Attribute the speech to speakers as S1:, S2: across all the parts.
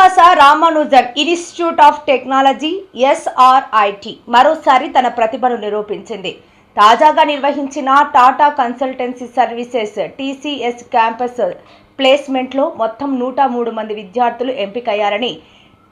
S1: Srinivasa Ramanujan institute of technology SRIT మరోసారి తన ప్రతిభను నిరూపించింది. తాజాగా నిర్వహించిన Tata consultancy services TCS campus ప్లేస్మెంట్లో మొత్తం నూట మూడు మంది విద్యార్థులు ఎంపికయ్యారని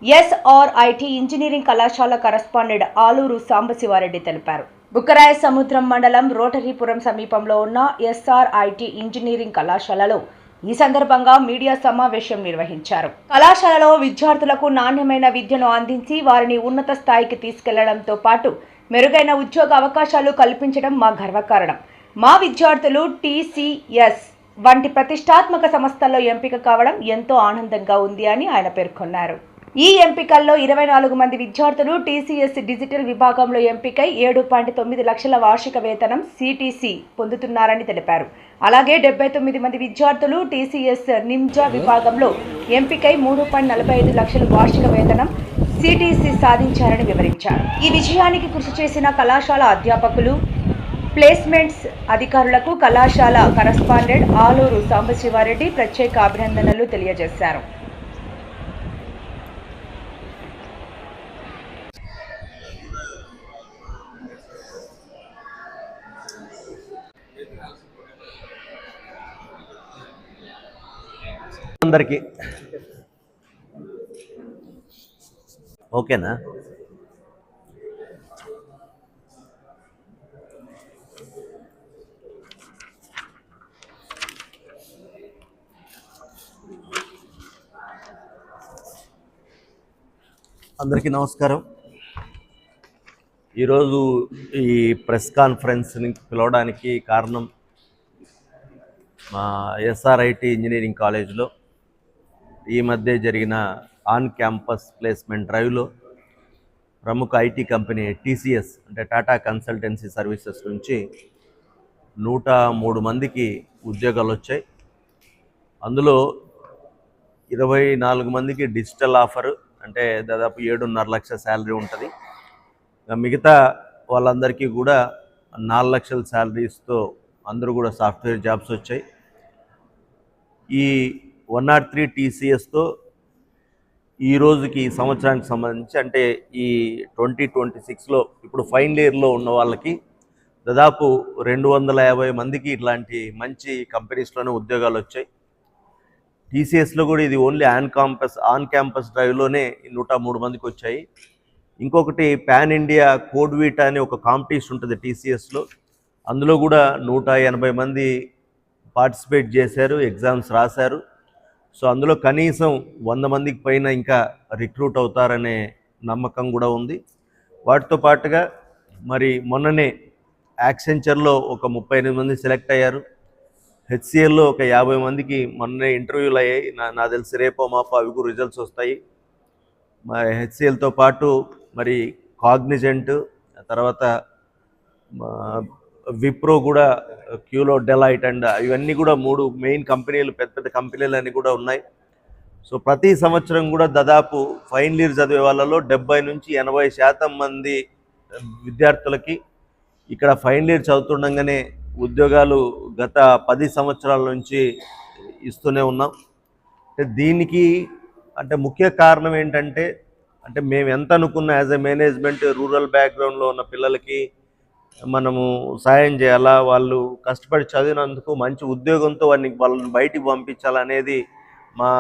S1: ఎస్ఆర్ఐటి ఇంజనీరింగ్ కళాశాల కరస్పాండెంట్ ఆలూరు సాంబశివారెడ్డి తెలిపారు. బుక్కరాయ సముద్రం మండలం రోటరీపురం సమీపంలో ఉన్న ఎస్ఆర్ఐటి ఇంజనీరింగ్ కళాశాలలో ఈ సందర్భంగా మీడియా సమావేశం నిర్వహించారు. కళాశాలలో విద్యార్థులకు నాణ్యమైన విద్యను అందించి వారిని ఉన్నత స్థాయికి తీసుకెళ్ళడంతో పాటు మెరుగైన ఉద్యోగ అవకాశాలు కల్పించడం మా గర్వకారణం మా విద్యార్థులు టీసీఎస్ వంటి ప్రతిష్టాత్మక సంస్థల్లో ఎంపిక కావడం ఎంతో ఆనందంగా ఉంది అని ఆయన పేర్కొన్నారు. ఈ ఎంపికల్లో ఇరవై నాలుగు మంది విద్యార్థులు టీసీఎస్ డిజిటల్ విభాగంలో ఎంపికై ఏడు పాయింట్ తొమ్మిది లక్షల వార్షిక వేతనం సిటీసీ పొందుతున్నారని తెలిపారు. అలాగే డెబ్బై తొమ్మిది మంది విద్యార్థులు టీసీఎస్ నిమ్జా విభాగంలో ఎంపికై మూడు పాయింట్ నలభై ఐదు లక్షల వార్షిక వేతనం సిటీసీ సాధించారని వివరించారు. ఈ విజయానికి కృషి చేసిన కళాశాల అధ్యాపకులు ప్లేస్మెంట్స్ అధికారులకు కళాశాల కరస్పాండెంట్ ఆలూరు సాంబశివారెడ్డి ప్రత్యేక అభినందనలు తెలియజేశారు.
S2: అందరికీ. ఓకేనా? అందరికీ నమస్కారం. ఈరోజు ఈ ప్రెస్ కాన్ఫరెన్స్ని పిలవడానికి కారణం మా ఎస్ఆర్ఐటి ఇంజనీరింగ్ కాలేజ్లో ఈ మధ్య జరిగిన ఆన్ క్యాంపస్ ప్లేస్మెంట్ డ్రైవ్లో ప్రముఖ ఐటీ కంపెనీ టీసీఎస్ అంటే టాటా కన్సల్టెన్సీ సర్వీసెస్ నుంచి నూట మూడు మందికి ఉద్యోగాలు వచ్చాయి. అందులో ఇరవై నాలుగు మందికి డిజిటల్ ఆఫర్ అంటే దాదాపు ఏడున్నర లక్ష శాలరీ ఉంటుంది. మిగతా వాళ్ళందరికీ కూడా నాలుగు లక్షల శాలరీస్తో అందరూ కూడా సాఫ్ట్వేర్ జాబ్స్ వచ్చాయి. ఈ వన్ నాట్ త్రీ టీసీఎస్తో ఈ రోజుకి ఈ సంవత్సరానికి సంబంధించి అంటే ఈ ట్వంటీ ట్వంటీ సిక్స్లో ఇప్పుడు ఫైనల్ ఇయర్లో ఉన్న వాళ్ళకి దాదాపు రెండు వందల యాభై మందికి ఇట్లాంటి మంచి కంపెనీస్లోనే ఉద్యోగాలు వచ్చాయి. టీసీఎస్లో కూడా ఇది only on campus on campus డ్రైవ్లోనే నూట మూడు మందికి వచ్చాయి. ఇంకొకటి పాన్ ఇండియా కోడ్ వీటా అని ఒక కాంపిటీషన్ ఉంటుంది టీసీఎస్లో. అందులో కూడా నూట ఎనభై మంది పార్టిసిపేట్ చేశారు ఎగ్జామ్స్ రాశారు. సో అందులో కనీసం వంద మందికి పైన ఇంకా రిక్రూట్ అవుతారనే నమ్మకం కూడా ఉంది. వాటితో పాటుగా మరి మొన్ననే యాక్సెంచర్లో ఒక ముప్పై ఎనిమిది మంది సెలెక్ట్ అయ్యారు. హెచ్సిఎల్లో ఒక యాభై మందికి మొన్నే ఇంటర్వ్యూలు అయ్యాయి. నా నాకు తెలిసి రేపో మాపో అవి కూడా రిజల్ట్స్ వస్తాయి. మరి హెచ్సిఎల్తో పాటు మరి కాగ్నిజెంట్ తర్వాత విప్రో కూడా క్యూలో డెలైట్ అండ్ ఇవన్నీ కూడా మూడు మెయిన్ కంపెనీలు పెద్ద పెద్ద కంపెనీలు అన్నీ కూడా ఉన్నాయి. సో ప్రతి సంవత్సరం కూడా దాదాపు ఫైనల్ ఇయర్ చదివే వాళ్ళలో డెబ్బై నుంచి ఎనభై శాతం మంది విద్యార్థులకి ఇక్కడ ఫైనల్ ఇయర్ చదువుతుండగానే ఉద్యోగాలు గత పది సంవత్సరాల నుంచి ఇస్తూనే ఉన్నాం. అంటే దీనికి అంటే ముఖ్య కారణం ఏంటంటే అంటే మేము ఎంత అనుకున్న యాజ్ ఎ మేనేజ్మెంట్ రూరల్ బ్యాక్గ్రౌండ్లో ఉన్న పిల్లలకి మనము సాయం చేయాలా? వాళ్ళు కష్టపడి చదివినందుకు మంచి ఉద్యోగంతో వారిని వాళ్ళని బయటికి పంపించాలనేది మా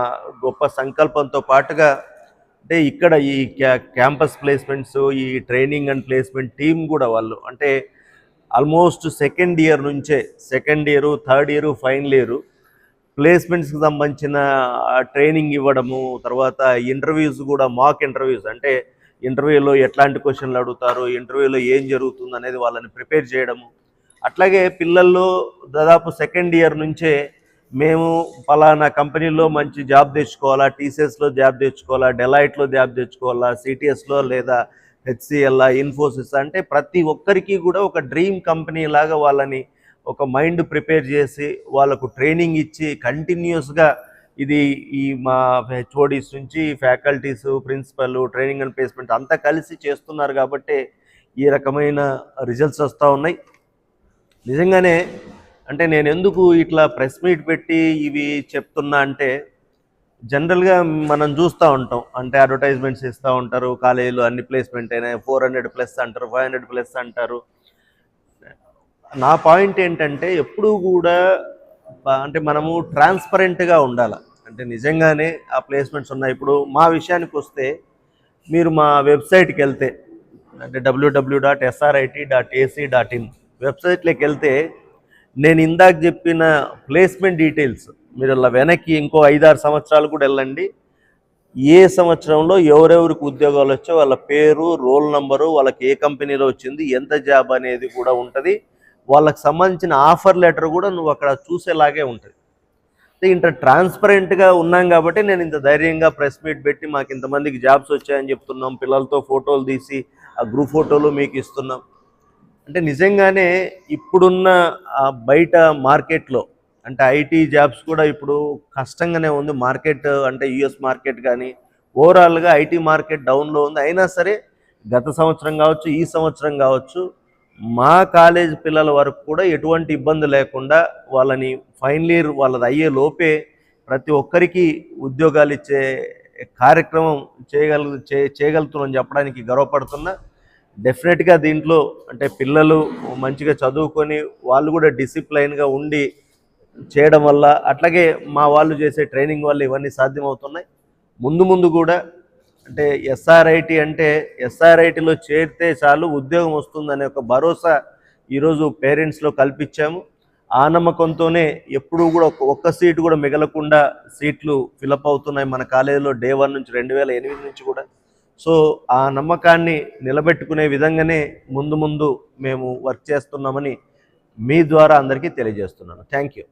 S2: గొప్ప సంకల్పంతో పాటుగా అంటే ఇక్కడ ఈ క్యా క్యాంపస్ ప్లేస్మెంట్స్ ఈ ట్రైనింగ్ అండ్ ప్లేస్మెంట్ టీం కూడా వాళ్ళు. అంటే ఆల్మోస్ట్ సెకండ్ ఇయర్ నుంచే second year third year final year ప్లేస్మెంట్స్కి సంబంధించిన ట్రైనింగ్ ఇవ్వడము తర్వాత ఇంటర్వ్యూస్ కూడా మాక్ ఇంటర్వ్యూస్. అంటే ఇంటర్వ్యూలో ఎట్లాంటి క్వశ్చన్లు అడుగుతారు ఇంటర్వ్యూలో ఏం జరుగుతుంది అనేది వాళ్ళని ప్రిపేర్ చేయడము. అట్లాగే పిల్లల్లో దాదాపు సెకండ్ ఇయర్ నుంచే మేము పలానా కంపెనీలో మంచి జాబ్ తెచ్చుకోవాలా టీసీఎస్లో జాబ్ తెచ్చుకోవాలా డెలైట్లో జాబ్ తెచ్చుకోవాలా సిటీఎస్లో లేదా హెచ్సిఎల్ ఇన్ఫోసిస్ అంటే ప్రతి ఒక్కరికి కూడా ఒక డ్రీమ్ కంపెనీ లాగా వాళ్ళని ఒక మైండ్ ప్రిపేర్ చేసి వాళ్ళకు ట్రైనింగ్ ఇచ్చి కంటిన్యూస్గా ఇది ఈ మా హెచ్ఓడీస్ నుంచి faculties principal training and placement అంతా కలిసి చేస్తున్నారు కాబట్టి ఈ రకమైన రిజల్ట్స్ వస్తూ ఉన్నాయి. నిజంగానే అంటే నేను ఎందుకు ఇట్లా ప్రెస్ మీట్ పెట్టి ఇవి చెప్తున్నా అంటే జనరల్గా మనం చూస్తూ ఉంటాం. అంటే అడ్వర్టైజ్మెంట్స్ ఇస్తూ ఉంటారు కాలేజీలో అన్ని ప్లేస్మెంట్ అయినా ఫోర్ హండ్రెడ్ ప్లస్ అంటారు ఫైవ్ హండ్రెడ్ ప్లస్ అంటారు. నా పాయింట్ ఏంటంటే ఎప్పుడూ కూడా అంటే మనము ట్రాన్స్పరెంట్గా ఉండాలి. అంటే నిజంగానే ఆ ప్లేస్మెంట్స్ ఉన్నాయి. ఇప్పుడు మా విషయానికి వస్తే మీరు మా వెబ్సైట్కి వెళ్తే అంటే WWW dot SRIT dot AC dot in వెబ్సైట్లోకి వెళ్తే నేను ఇందాక చెప్పిన ప్లేస్మెంట్ డీటెయిల్స్ మీరు అలా వెనక్కి ఇంకో ఐదారు సంవత్సరాలు కూడా వెళ్ళండి. ఏ సంవత్సరంలో ఎవరెవరికి ఉద్యోగాలు వచ్చో వాళ్ళ పేరు రోల్ నంబరు వాళ్ళకి ఏ కంపెనీలో వచ్చింది ఎంత జాబ్ అనేది కూడా ఉంటుంది. వాళ్ళకి సంబంధించిన ఆఫర్ లెటర్ కూడా నువ్వు అక్కడ చూసేలాగే ఉంటుంది. ఇంత ట్రాన్స్పరెంట్గా ఉన్నాం కాబట్టి నేను ఇంత ధైర్యంగా ప్రెస్ మీట్ పెట్టి మాకు ఇంతమందికి జాబ్స్ వచ్చాయని చెప్తున్నాం. పిల్లలతో ఫోటోలు తీసి ఆ గ్రూప్ ఫోటోలు మీకు ఇస్తున్నాం. అంటే నిజంగానే ఇప్పుడున్న ఆ బయట మార్కెట్లో అంటే ఐటీ జాబ్స్ కూడా ఇప్పుడు కష్టంగానే ఉంది. మార్కెట్ అంటే యుఎస్ మార్కెట్ కానీ ఓవరాల్గా ఐటీ మార్కెట్ డౌన్లో ఉంది. అయినా సరే గత సంవత్సరం కావచ్చు ఈ సంవత్సరం కావచ్చు మా కాలేజ్ పిల్లల వరకు కూడా ఎటువంటి ఇబ్బంది లేకుండా వాళ్ళని ఫైనల్ ఇయర్ వాళ్ళది అయ్యే లోపే ప్రతి ఒక్కరికి ఉద్యోగాలు ఇచ్చే కార్యక్రమం చేయగల చే చేయగలుగుతున్నాం చెప్పడానికి గర్వపడుతున్నా. డెఫినెట్గా దీంట్లో అంటే పిల్లలు మంచిగా చదువుకొని వాళ్ళు కూడా డిసిప్లైన్గా ఉండి చేయడం వల్ల అట్లాగే మా వాళ్ళు చేసే ట్రైనింగ్ వల్ల ఇవన్నీ సాధ్యమవుతున్నాయి. ముందు ముందు కూడా అంటే ఎస్ఆర్ఐటి అంటే ఎస్ఆర్ఐటిలో చేరితే చాలు ఉద్యోగం వస్తుందనే ఒక భరోసా ఈరోజు పేరెంట్స్లో కల్పించాము. ఆ నమ్మకంతోనే ఎప్పుడూ కూడా ఒక్క- సీటు కూడా మిగలకుండా సీట్లు ఫిలప్ అవుతున్నాయి మన కాలేజీలో డే వన్ నుంచి రెండు వేల ఎనిమిది నుంచి కూడా. సో ఆ నమ్మకాన్ని నిలబెట్టుకునే విధంగానే ముందు ముందు మేము వర్క్ చేస్తున్నామని మీ ద్వారా అందరికీ తెలియజేస్తున్నాను. Thank you.